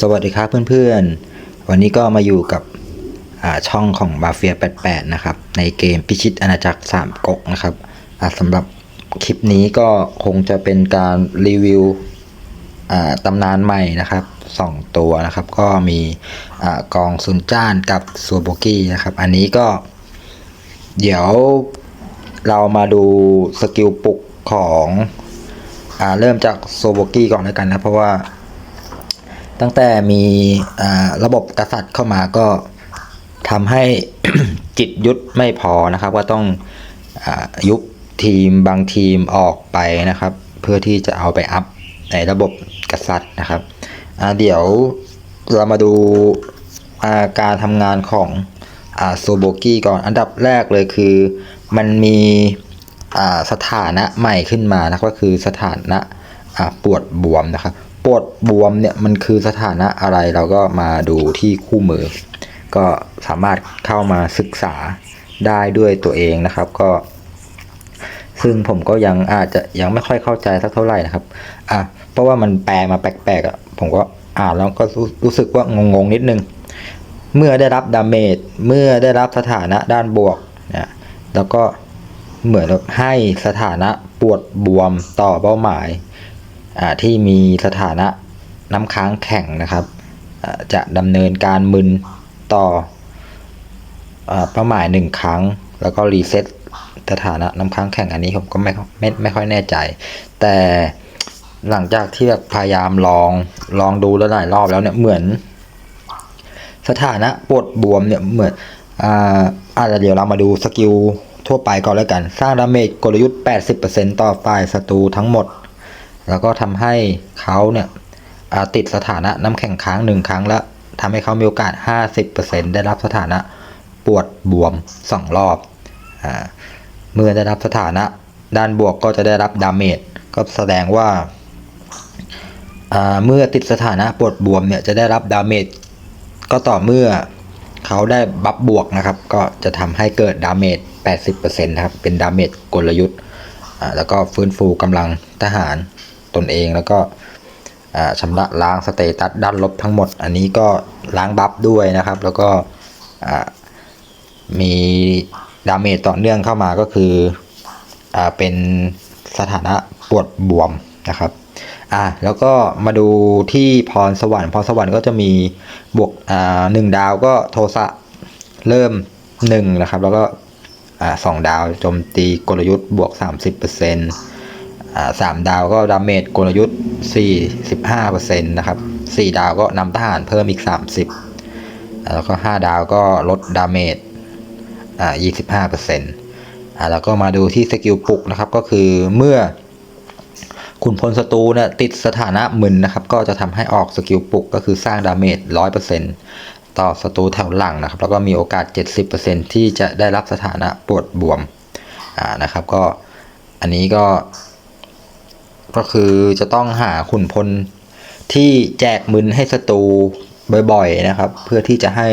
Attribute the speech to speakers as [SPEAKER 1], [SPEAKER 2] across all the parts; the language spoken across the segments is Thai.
[SPEAKER 1] สวัสดีครับเพื่อนๆ วันนี้ก็มาอยู่กับช่องของบาเฟีย88 นะครับ ในเกมพิชิตอาณาจักร 3ก๊กนะครับสำหรับคลิปนี้ก็คงจะเป็นการรีวิวตำนานใหม่นะครับ 2 ตัวนะครับ ก็มีอกองซุนจ้านกับซัวโบกี้นะครับ อันนี้ก็ เดี๋ยวเรามาดูสกิลปลุกของอเริ่มจากโซโบกี้ก่อนแล้วกันนะ เพราะว่า ตั้งแต่มีระบบกษัตริย์เข้ามาก็ทำให้จิตยุทธไม่พอนะครับว่าต้องอยุบทีมบางทีมออกไปนะครับ เพื่อที่จะเอาไปอัพในระบบกษัตริย์นะครับเดี๋ยวเรามาดูาการทำงานของอโซโบกี้ก่อนอันดับแรกเลยคือมันมีสถานะใหม่ขึ้นมานะก็คือสถานะปวดบวมนะครับ ปวดบวมเนี่ยมันคือสถานะอะไรเราก็มาดูที่คู่มือ ก็สามารถเข้ามาศึกษาได้ด้วยตัวเองนะครับก็ ซึ่งผมก็ยังอาจจะยังไม่ค่อยเข้าใจสักเท่าไหร่นะครับอะเพราะว่ามันแปลมาแปลกๆอะผมก็อ่านแล้วก็รู้สึกว่างงๆนิดนึง เมื่อได้รับดาเมจเมื่อได้รับสถานะด้านบวกนะแล้วก็เหมือนให้สถานะปวดบวมต่อเป้าหมาย ที่มีสถานะน้ำค้างแข็งนะครับ จะดำเนินการมึนต่ออาเป้าหมายหนึ่งครั้ง แล้วก็รีเซ็ตสถานะน้ำค้างแข็งอันนี้ผมก็ไม่ไม่ไม่ค่อยแน่ใจ แต่หลังจากที่แบบพยายามลองลองดูแล้วหลายรอบแล้วเนี่ยเหมือน สถานะปวดบวมเนี่ยเหมือนอ่าอาจจะเดี๋ยวเรามาดูสกิลทั่วไปก่อนแล้วกัน สร้างดาเมจกลยุทธ์ 80%ต่อฝ่ายศัตรูทั้งหมด แล้วก็ทำให้เขาเนี่ยติดสถานะน้ำแข็งค้างหนึ่งครั้งแล้วทำให้เขามีโอกาส 50%ได้รับสถานะปวดบวม 2 รอบอเมื่อได้รับสถานะด้านบวกก็จะได้รับดาเมจก็แสดงว่าาเมื่อติดสถานะปวดบวมเนี่ยจะได้รับดาเมจก็ต่อเมื่อเขาได้บัฟบวกนะครับ ก็จะทำให้เกิดดาเมจ 80%นะครับ เป็นดาเมจกลยุทธ์แล้วก็ฟื้นฟูกำลังทหาร ตนเอง แล้วก็อ่าชำระล้างสเตตัสด้านลบทั้งหมด อันนี้ก็ล้างบัฟด้วยนะครับ แล้วก็มีดาเมจต่อเนื่องเข้ามาก็คืออเป็นสถานะปวดบวมนะครับอ่าแล้วก็มาดูที่พรสวรรค์พรสวรรค์ก็จะมีบวกอ่าหนึ่งดาวก็โทสะเริ่มหนึ่งนะครับ แล้วก็อ่าสองดาวโจมตีกลยุทธ์บวก30%อ่า สามดาวก็ดาเมจกลยุทธ์ 45%นะครับสี่ดาวก็นำทหารเพิ่มอีก 30 แล้วก็ห้าดาวก็ลดดาเมจอ่า25%อ่าแล้วก็มาดูที่สกิลปลุกนะครับก็คือเมื่อขุนพลศัตรูเนี่ยติดสถานะมึนนะครับ ก็จะทำให้ออกสกิลปลุกก็คือสร้างดาเมจ100%ต่อศัตรูแถวหลังนะครับ แล้วก็มีโอกาส 70%ที่จะได้รับสถานะปวดบวมอ่านะครับ ก็อันนี้ก็ ก็คือจะต้องหาขุนพลที่แจกมึนให้ศัตรูบ่อยๆนะครับ เพื่อที่จะให้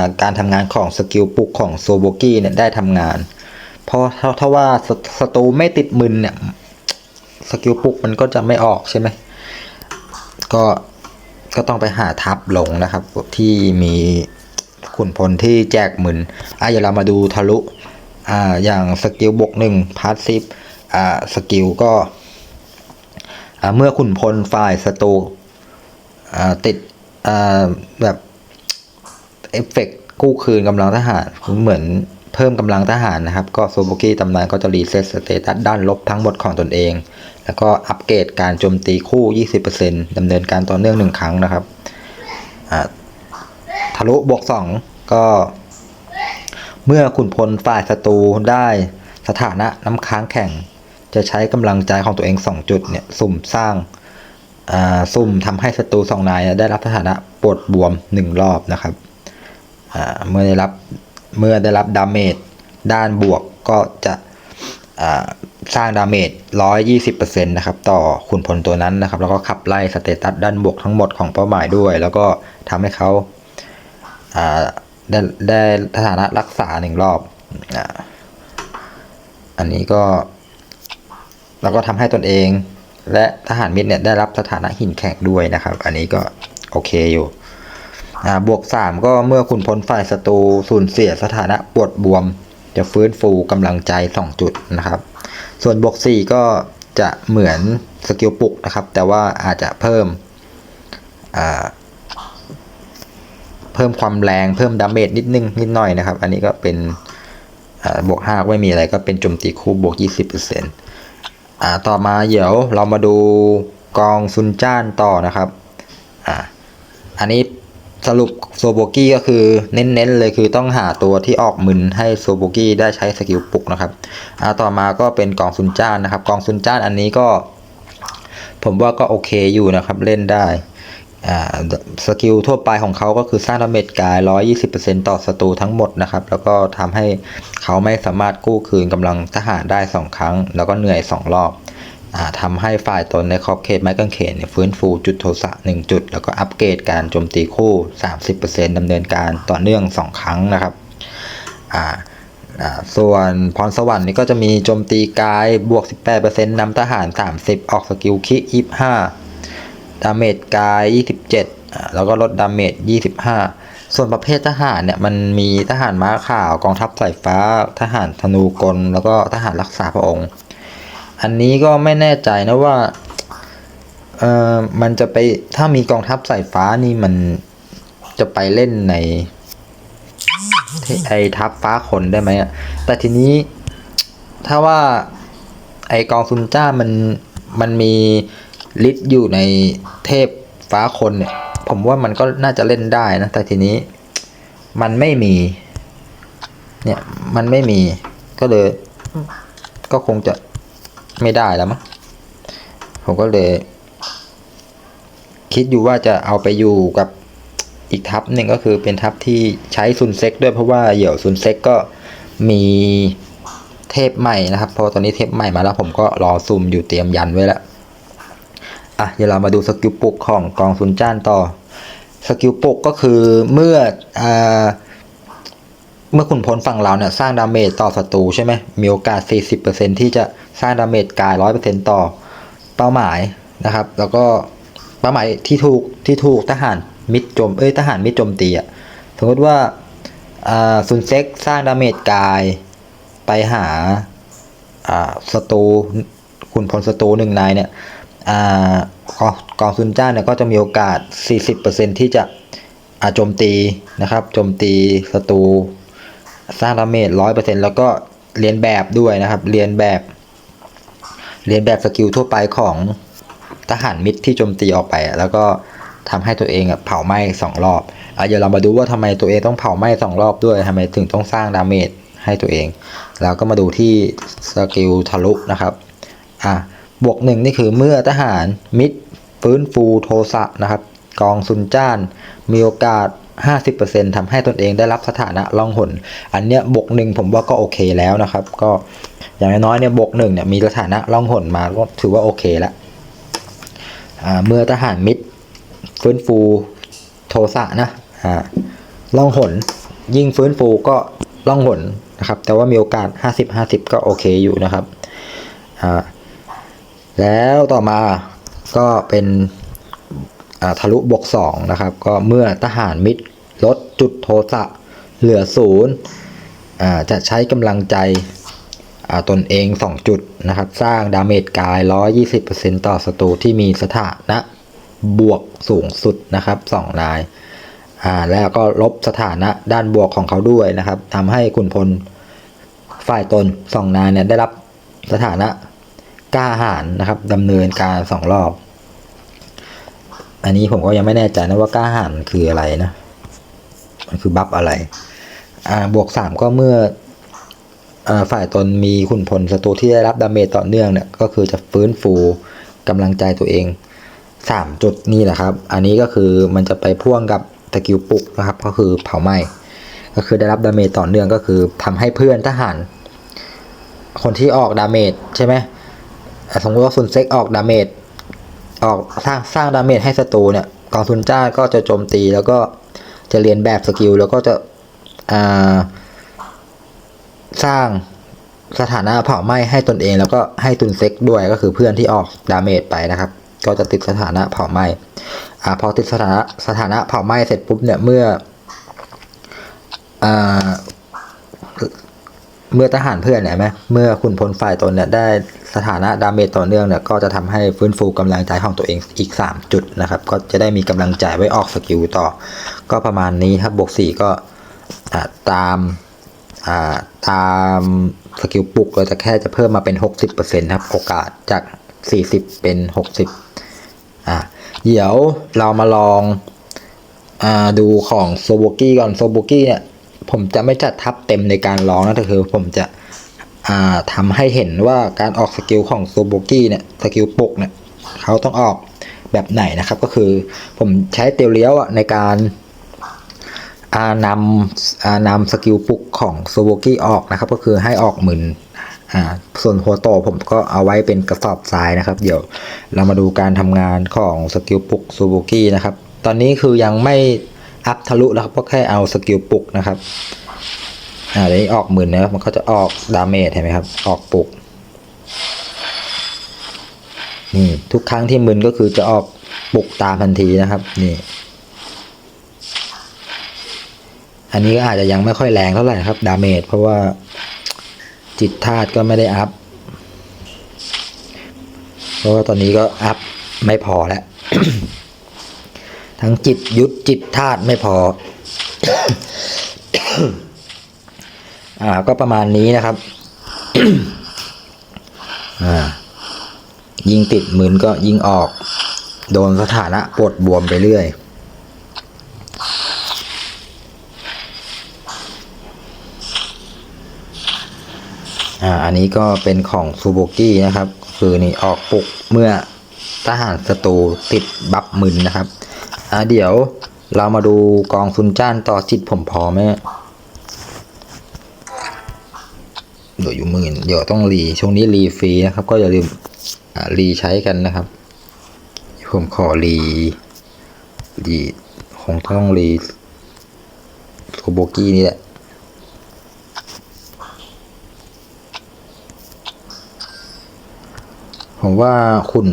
[SPEAKER 1] าการทำงานของสกิลปุกของโซโบกี้เนี่ยได้ทำงาน เพราะถ้าถาว่าศัตรูไม่ติดมึนเนี่ยสกิลปุกมันก็จะไม่ออกใช่ไหมก็ก็ต้องไปหาทับหลงนะครับ ที่มีขุนพลที่แจกมึนอะเดี๋ยวเรามาดูทะลุอ่าอย่างสกิลบวกหนึ่งพาสซีฟอ่าสกิลก็ เมื่อขุนพลฝ่ายศัตรูติดแบบเอฟเฟกต์กู้คืนกำลังทหารเหมือนเพิ่มกำลังทหารนะครับ ก็โซโบกี้ตำนานก็จะรีเซ็ตสเตตัสด้านลบทั้งหมดของตนเอง แล้วก็อัปเกรดการโจมตีคู่ 20%ดำเนินการต่อเนื่องหนึ่งครั้งนะครับทะลุบวก 2 ก็ เมื่อขุนพลฝ่ายศัตรูได้สถานะน้ำค้างแข็ง จะใช้กำลังใจของตัวเอง 2 จุดเนี่ยสุ่มสร้างอ่าสุ่มทำให้ศัตรูสองนายได้รับสถานะปวดบวม 1 รอบนะครับอ่าเมื่อได้รับเมื่อได้รับดาเมจด้านบวกก็จะอ่าสร้างดาเมจ 120%นะครับต่อขุนพลตัวนั้นนะครับ แล้วก็ขับไล่สเตตัสด้านบวกทั้งหมดของเป้าหมายด้วย แล้วก็ทำให้เขาอ่าได้ได้สถานะรักษาหนึ่งรอบอ่าอันนี้ก็ แล้วก็ทำให้ตนเอง และทหารมิตรเนี่ยได้รับสถานะหินแข็งด้วยนะครับ อันนี้ก็โอเคอยู่บวก 3 ก็เมื่อคุณพ้นฝ่ายศัตรูสูญเสียสถานะปวดบวม จะฟื้นฟูกำลังใจ 2 จุดนะครับ ส่วนบวก 4 ก็จะเหมือนสกิลปลุกนะครับ แต่ว่าอาจจะเพิ่มเพิ่มความแรงเพิ่มดาเมจนิดนึงนิดหน่อยนะครับ อันนี้ก็เป็นบวก5ไม่มีอะไรก็เป็นโจมตีคู่บวก 20% อ่าต่อมาเดี๋ยวเรามาดูกองซุนจ้านต่อนะครับอ่าอันนี้สรุปโซโบกี้ก็คือเน้นๆเลยคือต้องหาตัวที่ออกมึนให้โซโบกี้ได้ใช้สกิลปลุกนะครับอ่าต่อมาก็เป็นกองซุนจ้านนะครับ กองซุนจ้านอันนี้ก็ ผมว่าก็โอเคอยู่นะครับเล่นได้ สกิลทั่วไปของเขาก็คือสร้างดาเมจกาย 120%ต่อศัตรูทั้งหมดนะครับ แล้วก็ทำให้เขาไม่สามารถกู้คืนกำลังทหารได้ 2 ครั้ง แล้วก็เหนื่อย 2 รอบอทำให้ฝ่ายตนในขอบเขตไม้กางเขนเนี่ยฟื้นฟูจุดโทสะ 1 จุด แล้วก็อัปเกรดการโจมตีคู่ 30%ดำเนินการต่อเนื่อง 2 ครั้งนะครับส่วนพรสวรรค์นี่ก็จะมีโจมตีกายบวก 18%นำทหาร 30 ออกสกิลคิ25 ดาเมจกาย 27 แล้วก็ลดดาเมจ 25 ส่วนประเภททหารเนี่ยมันมีทหารม้าขาวกองทัพสายฟ้า ทหารธนูกล แล้วก็ทหารรักษาพระองค์ อันนี้ก็ไม่แน่ใจนะว่าเออมันจะไปถ้ามีกองทัพสายฟ้านี่มันจะไปเล่นในไอทัพฟ้าคนได้ไหมอะแต่ทีนี้ถ้าว่าไอกองซุนจ้ามันมันมี ฤทธิ์อยู่ในเทพฟ้าคนเนี่ย ผมว่ามันก็น่าจะเล่นได้นะ แต่ทีนี้มันไม่มี เนี่ยมันไม่มี ก็เลย ก็คงจะไม่ได้แล้วมั้งผมก็เลย คิดอยู่ว่าจะเอาไปอยู่กับอีกทัพหนึ่งก็คือเป็นทัพที่ใช้ซุนเซ็กด้วยเพราะว่าเหยี่ยวซุนเซ็กก็มีเทพใหม่นะครับ เพราะตอนนี้เทพใหม่มาแล้วผมก็รอซุ่มอยู่เตรียมยันไว้แล้ว อะเดี๋ยวเรามาดูสกิลปลุกของกองซุนจ้านต่อ สกิลปลุกก็คือเมื่ออเมื่อคุณพลฝั่งเราเนี่ยสร้างดาเมจต่อศัตรูใช่ไหมมีโอกาส 40%ที่จะสร้างดาเมจกาย 100%ต่อเป้าหมายนะครับ แล้วก็เป้าหมายที่ถูกที่ถูกทหารมิดจมเอ้ยทหารมิดจมตีอะสมมติว่าซุนเซ็กสร้างดาเมจกายไปหาศัตรูคุณพลศัตรูหนึ่งนายเนี่ย กองซุนจ้าเนี่ยก็จะมีโอกาส 40%ที่จะอาโจมตีนะครับโจมตีศัตรูสร้างดาเมจ100%แล้วก็เรียนแบบด้วยนะครับ เรียนแบบ เรียนแบบสกิลทั่วไปของทหารมิตรที่โจมตีออกไป แล้วก็ทำให้ตัวเองเผาไหม้สองรอบอะเดี๋ยวเรามาดูว่าทำไมตัวเองต้องเผาไหม้สองรอบด้วยทำไมถึงต้องสร้างดาเมจให้ตัวเอง แล้วก็มาดูที่สกิลทะลุนะครับ อะ บวกหนึ่งนี่คือเมื่อทหารมิตรฟื้นฟูโทสะนะครับ กองซุนจ้าน มีโอกาส 50%ทำให้ตนเองได้รับสถานะล่องหน อันเนี้ยบวกหนึ่งผมว่าก็โอเคแล้วนะครับ ก็อย่างน้อยเนี่ยบวกหนึ่งเนี่ยมีสถานะล่องหนมาก็ถือว่าโอเคล้วอ่าเมื่อทหารมิตรฟื้นฟูโทสะนะอ่าล่องหน ยิ่งฟื้นฟูก็ล่องหนนะครับ แต่ว่ามีโอกาส 50-50 ก็โอเคอยู่นะครับอ่า แล้วต่อมาก็เป็นทะลุบวก2นะครับ ก็เมื่อทหารมิตรลดจุดโทสะเหลือศูนย์จะใช้กำลังใจตนเอง 2 จุดนะครับ สร้างดาเมจกาย 120%ต่อศัตรูที่มีสถานะบวกสูงสุดนะครับ 2 นาย แล้วก็ลบสถานะด้านบวกของเขาด้วยนะครับทำให้คุณพลฝ่ายตน 2 นายเนี่ยได้รับสถานะ กล้าหาญนะครับดำเนินการ2รอบ อันนี้ผมก็ยังไม่แน่ใจนะว่ากล้าหาญคืออะไรนะ มันคือบัฟอะไร อ่าบวก3ก็เมื่ออ่าฝ่ายตนมีขุนพลศัตรูที่ได้รับดาเมจต่อเนื่องเนี่ยก็คือจะฟื้นฟูกำลังใจตัวเอง3จุดนี่แหละครับ อันนี้ก็คือมันจะไปพ่วงกับสกิลปลุกนะครับ ก็คือเผาไหม้ก็คือได้รับดาเมจต่อเนื่องก็คือทำให้เพื่อนทหาร คนที่ออกดาเมจใช่ไหม สมมติว่าซุนเซ็กออกดาเมจออกสร้างสร้างดาเมจให้ศัตรูเนี่ยกองซุนจ้าก็จะโจมตีแล้วก็จะเรียนแบบสกิลแล้วก็จะอ่าสร้างสถานะเผาไหม้ให้ตนเอง แล้วก็ให้ตุนเซ็กด้วยก็คือเพื่อนที่ออกดาเมจไปนะครับ ก็จะติดสถานะเผาไหม้อ่าพอติดสถานะสถานะเผาไหม้เสร็จปุ๊บเนี่ยเมื่ออ่าเมื่อทหารเพื่อนเนี่ยไหมเมื่อคุณพลฝ่ายตนเนี่ยได้ สถานะดาเมจต่อเนื่องเนี่ยก็จะทำให้ฟื้นฟูกำลังใจของตัวเองอีก 3 จุดนะครับ ก็จะได้มีกำลังใจไว้ออกสกิลต่อ ก็ประมาณนี้ครับบวก4ก็ตามาตามสกิลปลุกเราจะแค่จะเพิ่มมาเป็น 60%ครับโอกาสจาก 40 เป็น 60อ่าเดี๋ยวเรามาลองอดูของโซโบกี้ก่อนโซโบกี้เนี่ยผมจะไม่จัดทับเต็มในการร้องนะแต่คือผมจะ ทำให้เห็นว่าการออกสกิลของโซโบกี้เนี่ยสกิลปลุกเนี่ยเขาต้องออกแบบไหนนะครับ ก็คือผมใช้เตียวเลี้ยวอะในการานำนำสกิลปลุกของโซโวกี้ออกนะครับ ก็คือให้ออกหมื่นอส่วนหัวโตผมก็เอาไว้เป็นกระสอบทรายนะครับ เดี๋ยวเรามาดูการทำงานของสกิลปลุกโซโวกี้นะครับ ตอนนี้คือยังไม่อัพทะลุแล้วครับก็แค่เอาสกิลปลุกนะครับ อ่าเดี๋ยวนี้ออกหมื่นนะครับ มันก็จะออกดาเมจเห็นไหมครับ ออกปลุกนี่ทุกครั้งที่มึนก็คือจะออกปลุกตามทันทีนะครับ นี่ อันนี้ก็อาจจะยังไม่ค่อยแรงเท่าไหร่ครับ ดาเมจเพราะว่าจิตธาตุก็ไม่ได้อัพเพราะว่าตอนนี้ก็อัพไม่พอแล้ว ทั้งจิตยุทธจิตธาตุไม่พอ อ่า ก็ประมาณนี้นะครับ อ่า ยิงติดหมื่นก็ยิงออก โดนสถานะปวดบวมไปเรื่อยอ่า อันนี้ก็เป็นของซูโบกี้นะครับ คือนี่ออกปลุกเมื่อทหารศัตรูติดบัฟมึนนะครับ อ่าเดี๋ยวเรามาดูกองซุนจ้านต่อจิตผมพอไหม เดี๋ยอยู่หมื่นเดี๋ยวต้องรีช่วงนี้รีฟรีนะครับ ก็อย่าลืมรีใช้กันนะครับผมขอรีรีคงต้องรีซูโบกี้นี่แหละผมว่าคุณ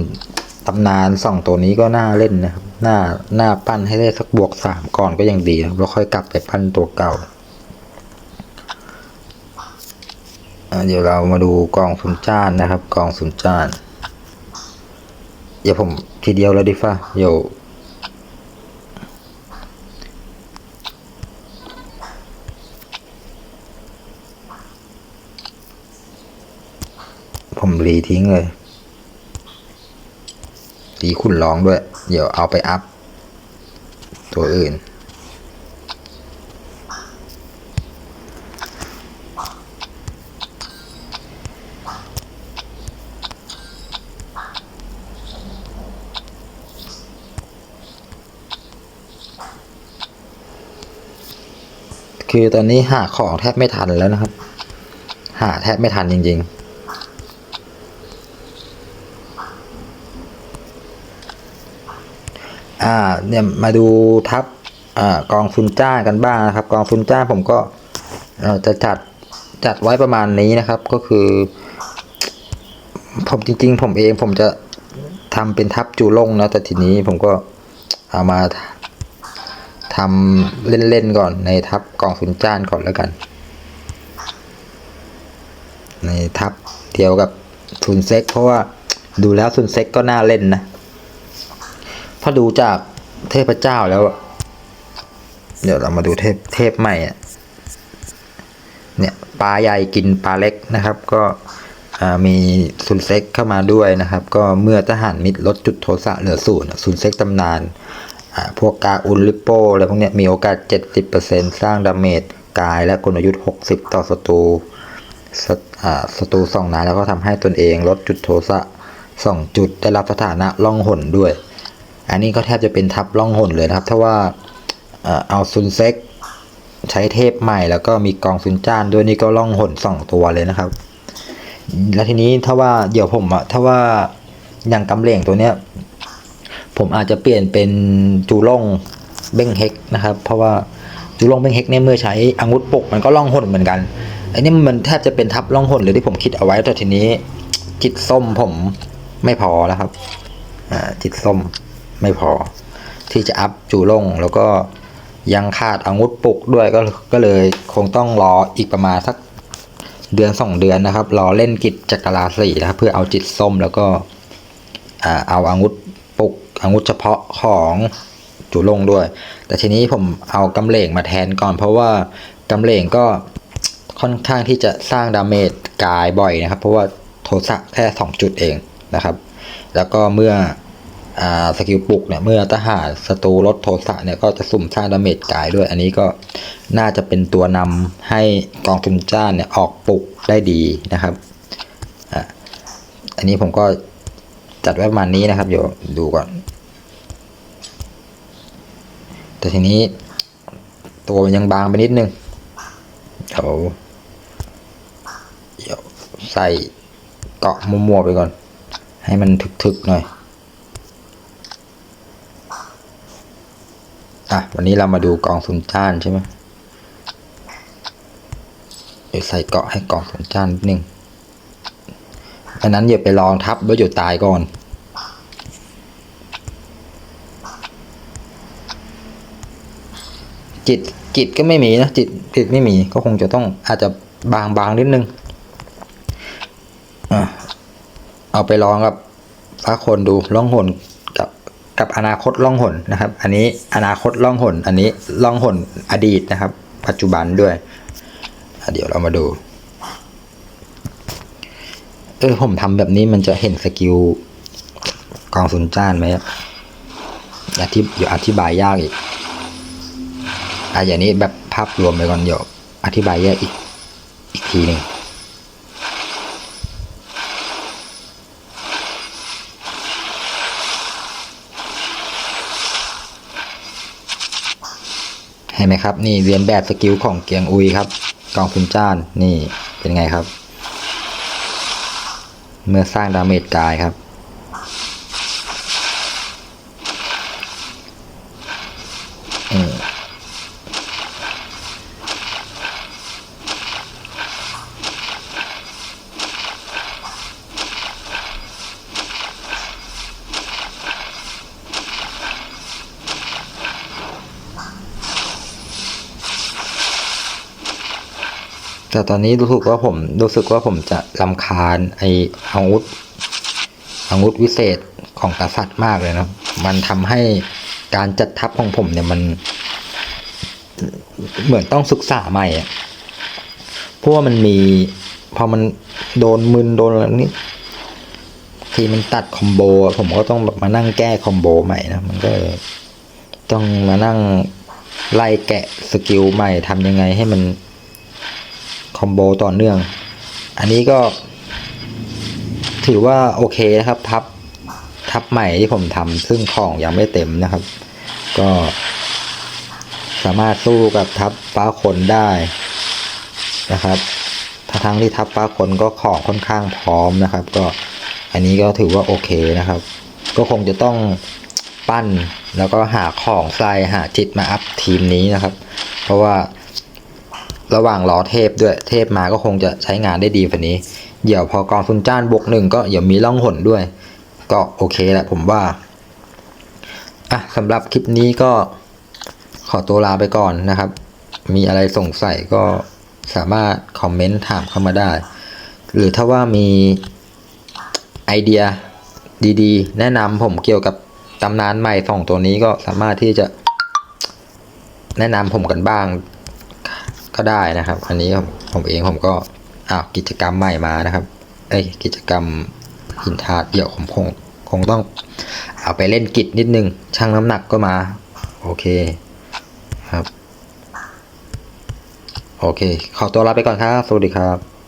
[SPEAKER 1] ตำนานสองตัวนี้ก็น่าเล่นนะครับ น่า น่าปั้นให้ได้สักบวกสามก่อนก็ยังดีแล้วค่อยกลับไปปั้นตัวเก่าอะ เดี๋ยวเรามาดูกองสุนจานนะครับกองสุนจานเดี๋ยวผมทีเดียวเลยดีฟ้าเดี๋ยวผมรีทิ้งเลยสีขุนร้องด้วย เดี๋ยวเอาไปอัพ ตัวอื่น คือตอนนี้หาของแทบไม่ทันแล้วนะครับ หาแทบไม่ทันจริง ๆอ่าเนี่ยมาดูทัพอ่ากองซุนจ้ากันบ้างนะครับ กองซุนจ้าผมก็เอ่อจะจัดจัดไว้ประมาณนี้นะครับ ก็คือ ผมจริง ๆ ผมเองผมจะทำเป็นทัพจูลงนะแต่ทีนี้ผมก็เอามา ทำเล่น ๆ ก่อนในทัพกองซุนจ้านก่อนแล้วกัน ในทัพเดียวกับซุนเซ็กเพราะว่าดูแล้วซุนเซ็กก็น่าเล่นนะถ้าดูจากเทพเจ้าแล้ว เดี๋ยวเรามาดูเทพเทพใหม่เนี่ยปลาใหญ่กินปลาเล็กนะครับ ก็มีซุนเซ็กเข้ามาด้วยนะครับ ก็เมื่อทหารมิตรลดจุดโทสะเหลือศูนย์ซุนเซ็กตำนาน พวกกาอุลลิโปอะไรพวกนี้มีโอกาส 70%สร้างดาเมจกายและกลยุทธ์ 60 ต่อศัตรูศัตรูสองนายแล้วก็ทำให้ตนเองลดจุดโทสะสองจุดได้รับสถานะล่องหนด้วย อันนี้ก็แทบจะเป็นทับล่องหนเลยนะครับ ถ้าว่าเอาซุนเซ็กใช้เทพใหม่แล้วก็มีกองซุนจ้านด้วยนี่ก็ล่องหนสองตัวเลยนะครับ แล้วทีนี้ถ้าว่าเดี๋ยวผมอะถ้าว่าอย่างกำเหล่งตัวเนี้ย ผมอาจจะเปลี่ยนเป็นจูล่งเบ้งเฮกนะครับ เพราะว่าจูล่งเบ้งเฮกเนี่ยเมื่อใช้อาวุธปุกมันก็ล่องหนเหมือนกันอันนี้มันแทบจะเป็นทับล่องหนเลยที่ผมคิดเอาไว้แต่ทีนี้ จิตส้มผมไม่พอแล้วครับจิตส้มไม่พอ ที่จะอัพจูลงแล้วก็ยังขาดอาวุธปลุกด้วยก็ก็เลยคงต้องรออีกประมาณสักเดือนสองเดือนนะครับ รอเล่นกิจจักรราสีนะครับเพื่อเอาจิตส้มแล้วก็เอาอาวุธปลุก อาวุธเฉพาะของจูลงด้วย แต่ทีนี้ผมเอากำเหลงมาแทนก่อน เพราะว่ากำเหลงก็ค่อนข้างที่จะสร้างดาเมจกายบ่อยนะครับ เพราะว่าโทสะแค่สองจุดเองนะครับ แล้วก็เมื่ออสกิลปลุกเนี่ยเมื่อทหารศัตรูลดโทสะเนี่ยก็จะสุ่มสร้างดาเมจกายด้วย อันนี้ก็น่าจะเป็นตัวนำให้กองทุนจ้านเนี่ยออกปลุกได้ดีนะครับอ,อันนี้ผมก็จัดไว้ประมาณนี้นะครับเดี๋ยวดูก่อน แต่ทีนี้ตัวมันยังบางไปนิดนึงเดี๋ยวเดี๋ยวใส่เกาะมัวๆไปก่อน ให้มันถึกๆหน่อยอะวันนี้เรามาดูกองสุนจ้านใช่ไหมเดี๋ยวใส่เกาะให้กองสุนจ้านนิดนึงอันนั้นอย่าไปลองทับแล้วอยู่ตายก่อน จิตจิตก็ไม่มีนะจิตจิตไม่มีก็คงจะต้องอาจจะบางบางนิดนึงอเอาไปลองกับฟ้าคนดูล่องหนกับกับอนาคตล่องหนนะครับ อันนี้อนาคตล่องหน อันนี้ล่องหนอดีตนะครับ ปัจจุบันด้วยเดี๋ยวเรามาดูเออผมทำแบบนี้มันจะเห็นสกิลกองสุนจ้านไหมอธิบเดี๋ยวอธิบายยากอีก อะอย่างนี้แบบภาพรวมไปก่อนเดี๋ยวอธิบายแยกอีกอีกทีหนึ่งเห็นไหมครับ นี่เรียนแบบสกิลของเกียงอุยครับ กองทุนจ้านนี่เป็นไงครับ เมื่อสร้างดาเมจกายครับ แต่ตอนนี้รู้สึกว่าผมรู้สึกว่าผมจะลำคาญไออาวุธอาวุธวิเศษของกษัตริย์มากเลยนะ มันทำให้การจัดทัพของผมเนี่ยมัน เหมือนต้องศึกษาใหม่อะเพราะว่ามันมีพอมันโดนมึนโดนอะไรนี่ทีมันตัดคอมโบผมก็ต้องแบบมานั่งแก้คอมโบใหม่นะมันก็ต้องมานั่งไล่แกะสกิลใหม่ทำยังไงให้มัน คอมโบต่อเนื่อง อันนี้ก็ ถือว่าโอเคนะครับทับทับใหม่ที่ผมทำซึ่งของยังไม่เต็มนะครับ ก็สามารถสู้กับทับฟ้าคนได้นะครับถ้าทั้งที่ทับฟ้าคนก็ของค่อนข้างพร้อมนะครับ ก็อันนี้ก็ถือว่าโอเคนะครับ ก็คงจะต้องปั้นแล้วก็หาของใส่หาจิตมาอัพทีมนี้นะครับ เพราะว่า ระหว่างรอเทพด้วยเทพมาก็คงจะใช้งานได้ดีกว่านี้ เดี๋ยวพอกองทุนจ้านบวกหนึ่งก็เดี๋ยวมีล่องหนด้วย ก็โอเคแหละผมว่าอะสำหรับคลิปนี้ก็ขอตัวลาไปก่อนนะครับ มีอะไรสงสัยก็สามารถคอมเมนต์ถามเข้ามาได้ หรือถ้าว่ามีไอเดียดีๆ แนะนำผมเกี่ยวกับตำนานใหม่สองตัวนี้ก็สามารถที่จะแนะนำผมกันบ้าง ก็ได้นะครับ อันนี้ผมเองผมก็อ้าวกิจกรรมใหม่มานะครับ เอ้ยกิจกรรมหินทาดเดี๋ยวผมคงคงต้องเอาไปเล่นกิจนิดนึงช่างน้ำหนักก็มา โอเคครับ โอเคขอตัวลาไปก่อนครับ สวัสดีครับ